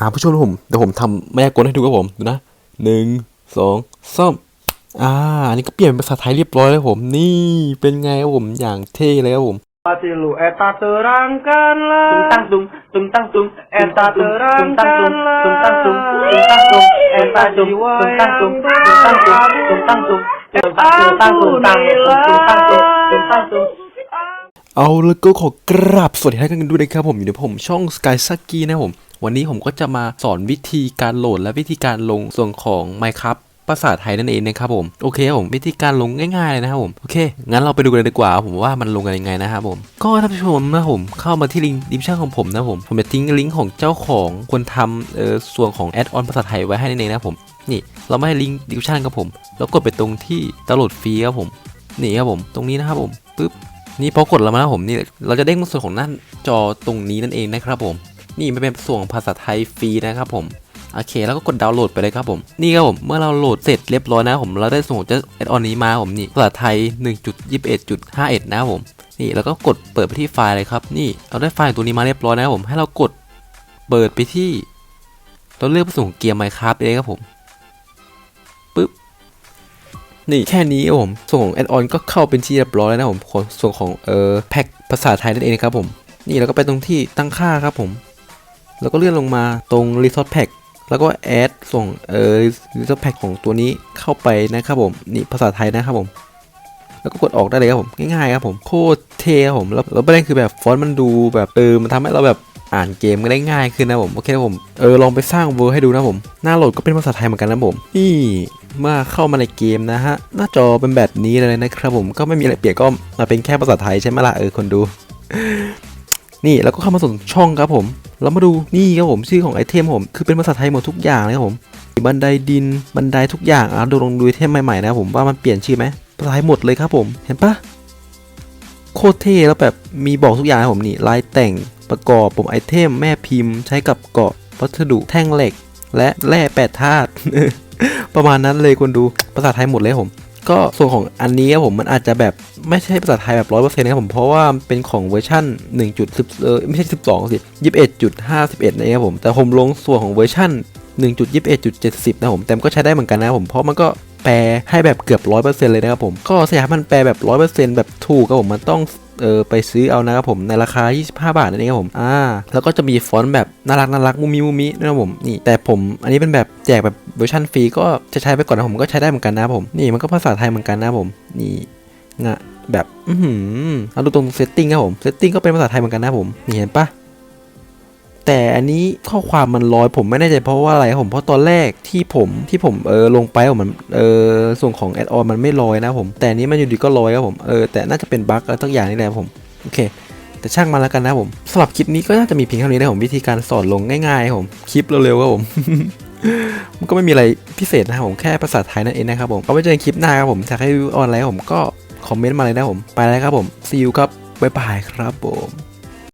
อ่าผู้ชมผมเดี๋ยวผมทำแม่กลให้ดูครับผมดูนะหนึ่งสองสามอ่าอันนี้ก็เปลี่ยนเป็นภาษาไทยเรียบร้อยแล้วผม นี่เป็นไงครับผมอย่างเท่เลยครับผม Hati lu eta terangkanlah tung tung tung tang tung Eta tung tang tung tung tang tung tung tang tung tung tang tung eta tung tung tang tung tung tang tung tung tang tung tung tang tung tang tung tang tung tung tang tung เอาแล้วก็ขอกราบสวัสดีท่านกันด้วยนะครับผมอยู่ในผมช่อง Sky s a k i นะครับผม วันนี้ผมก็จะมาสอนวิธีการโหลดและวิธีการลงส่วนของ Minecraft ภาษาไทยนั่นเองนะครับผมโอเคครับผมวิธีการลงง่ายๆเลยนะครับผมโอเคงั้นเราไปดูกันเลยดีกว่าผมว่ามันลงกันยังไงนะครับผมก็ท่านผู้ชมนะผมเข้ามาที่ลิงก์ดิสคริปชั่นของผมนะผมผมจะทิ้งลิงก์ของเจ้าของคนทำเอ่อส่วนของแอดออนภาษาไทยไว้ให้ในนี้นะครับผมนี่เราไม่ให้ลิงก์ดิสคริปชั่นครับผมแล้วกดไปตรงที่ดาวน์โหลดฟรีครับผมนี่ครับผมตรงนี้นะครับผมปึ๊บนี่พอกดแล้วมาแล้วผมนี่เราจะเด้งมาส่วนของหน้าจอตรงนี้นั่นเองนะครับผม นี่มันเป็นส่วนของภาษาไทยฟรีนะครับผมโอเค แล้วก็กดดาวน์โหลดไปเลยครับผม นี่ครับผม เมื่อเราโหลดเสร็จเรียบร้อยนะครับผม เราได้ส่งเจ้าแอดออนนี้มาผมนี่ภาษาไทย 1.21.51 นะครับผม นี่แล้วก็กดเปิดไปที่ไฟล์เลยครับ นี่เราได้ไฟล์ตัวนี้มาเรียบร้อยนะครับผม ให้เรากดเปิดไปที่เราเลือกส่วนของเกียร์ Minecraft เลยครับผม ปึ๊บ นี่แค่นี้ครับผม ส่งแอดออนก็เข้าเป็นที่เรียบร้อยแล้วนะผม ส่วนของเอ่อแพ็คภาษาไทยนั่นเองครับผม นี่แล้วก็ไปตรงที่ตั้งค่าครับผม แล้วก็เลื่อนลงมาตรง Resource Pack แล้วก็แอดส่งเอ่อ Resource Pack ของตัวนี้เข้าไปนะครับผมนี่ภาษาไทยนะครับผม แล้วก็กดออกได้เลยครับผมง่ายๆครับผมโคตรเท่ครับผมแล้วแล้วประเด็นคือแบบฟอนต์มันดูแบบเออมันทำให้เราแบบอ่านเกมก็ได้ง่ายขึ้นนะผมโอเคนะผมเออลองไปสร้างเวอร์ให้ดูนะผม หน้าโหลดก็เป็นภาษาไทยเหมือนกันนะผมนี่เมื่อเข้ามาในเกมนะฮะ หน้าจอเป็นแบบนี้เลยนะครับผมก็ไม่มีอะไรเปลี่ยนก็มาเป็นแค่ภาษาไทยใช่ไหมล่ะเออคนดู นี่แล้วก็เข้ามาส่วนช่องครับผม แล้วมาดูนี่ครับผมชื่อของไอเทมผมคือเป็นภาษาไทยหมดทุกอย่างเลยครับผมบันไดดินบันไดทุกอย่างอะดูลองดูไอเทมใหม่ๆนะครับผมว่ามันเปลี่ยนชื่อไหมภาษาไทยหมดเลยครับผมเห็นปะโคตรเท่แล้วแบบมีบอกทุกอย่างครับผมนี่ลายแต่งประกอบปุ่มไอเทมแม่พิมพ์ ใช้กับเกาะวัสดุแท่งเหล็ก และแร่แปดธาตุประมาณนั้นเลยคนดูภาษาไทยหมดเลยครับผม ก็ส่วนของอันนี้ครับผมมันอาจจะแบบไม่ใช่ภาษาไทยแบบร้อยเปอร์เซ็นต์นะครับผมเพราะว่าเป็นของเวอร์ชัน1.10เออไม่ใช่12สิ21.51นะครับผมแต่ผมลงส่วนของเวอร์ชัน1.21.70นะครับผมแต่ก็ใช้ได้เหมือนกันนะครับผมเพราะมันก็แปลให้แบบเกือบร้อยเปอร์เซ็นต์เลยนะครับผมก็สยามมันแปลแบบร้อยเปอร์เซ็นต์แบบถูกครับผมมันต้อง เออไปซื้อเอานะครับผมในราคา 25 บาทนั่นเองครับผมอ่าแล้วก็จะมีฟอนต์แบบน่ารักน่ารักมุมิมุมินะครับผมนี่แต่ผมอันนี้เป็นแบบแจกแบบเวอร์ชันฟรีก็จะใช้ไปก่อนนะผมก็ใช้ได้เหมือนกันนะผมนี่มันก็ภาษาไทยเหมือนกันนะผมนี่งะแบบอือหือเอาดูตรงเซตติ้งครับผมเซตติ้งก็เป็นภาษาไทยเหมือนกันนะผมนี่เห็นปะ แต่อันนี้ข้อความมันลอยผมไม่แน่ใจเพราะว่าอะไรครับผมเพราะตอนแรกที่ผมที่ผมเออลงไปผมมันเออส่วนของแอดออนมันไม่ลอยนะผมแต่อันนี้มันอยู่ดีก็ลอยครับผมเออแต่น่าจะเป็นบั๊กอะไรสักอย่างนี่แหละผมโอเคแต่ช่างมันแล้วกันนะผมสำหรับคลิปนี้ก็น่าจะมีเพียงเท่านี้นะผมวิธีการสอนลงง่ายๆครับผมคลิปเร็วๆครับผมมันก็ไม่มีอะไรพิเศษนะครับผมแค่ภาษาไทยนั่นเองนะครับผมก็ไว้เจอกันคลิปหน้าครับผมถ้าใครออนไลน์ผมก็คอมเมนต์มาเลยนะผมไปแล้วครับผม see you ครับบ๊ายบายครับผม